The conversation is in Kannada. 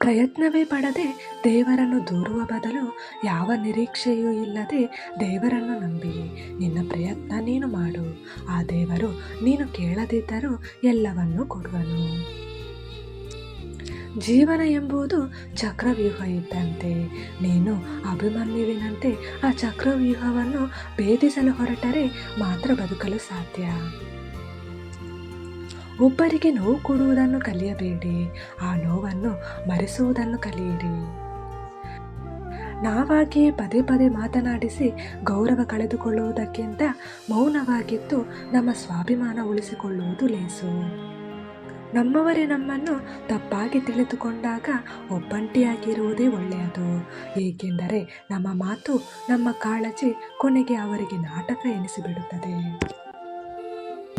ಪ್ರಯತ್ನವೇ ಪಡದೆ ದೇವರನ್ನು ದೂರುವ ಬದಲು ಯಾವ ನಿರೀಕ್ಷೆಯೂ ಇಲ್ಲದೆ ದೇವರನ್ನು ನಂಬಿ ನಿನ್ನ ಪ್ರಯತ್ನ ನೀನು ಮಾಡು. ಆ ದೇವರು ನೀನು ಕೇಳದಿದ್ದರೂ ಎಲ್ಲವನ್ನೂ ಕೊಡುವನು. ಜೀವನ ಎಂಬುದು ಚಕ್ರವ್ಯೂಹ ಇದ್ದಂತೆ ನೀನು ಅಭಿಮನ್ಯುವಿನಂತೆ ಆ ಚಕ್ರವ್ಯೂಹವನ್ನು ಭೇದಿಸಲು ಹೊರಟರೆ ಮಾತ್ರ ಬದುಕಲು ಸಾಧ್ಯ. ಒಬ್ಬರಿಗೆ ನೋವು ಕೊಡುವುದನ್ನು ಕಲಿಯಬೇಡಿ, ಆ ನೋವನ್ನು ಮರೆಸುವುದನ್ನು ಕಲಿಯಿರಿ. ನಾವಾಗಿಯೇ ಪದೇ ಪದೇ ಮಾತನಾಡಿಸಿ ಗೌರವ ಕಳೆದುಕೊಳ್ಳುವುದಕ್ಕಿಂತ ಮೌನವಾಗಿದ್ದು ನಮ್ಮ ಸ್ವಾಭಿಮಾನ ಉಳಿಸಿಕೊಳ್ಳುವುದು ಲೇಸು. ನಮ್ಮವರೇ ನಮ್ಮನ್ನು ತಪ್ಪಾಗಿ ತಿಳಿದುಕೊಂಡಾಗ ಒಬ್ಬಂಟಿಯಾಗಿರುವುದೇ ಒಳ್ಳೆಯದು. ಏಕೆಂದರೆ ನಮ್ಮ ಮಾತು, ನಮ್ಮ ಕಾಳಜಿ ಕೊನೆಗೆ ಅವರಿಗೆ ನಾಟಕ ಎನಿಸಿಬಿಡುತ್ತದೆ.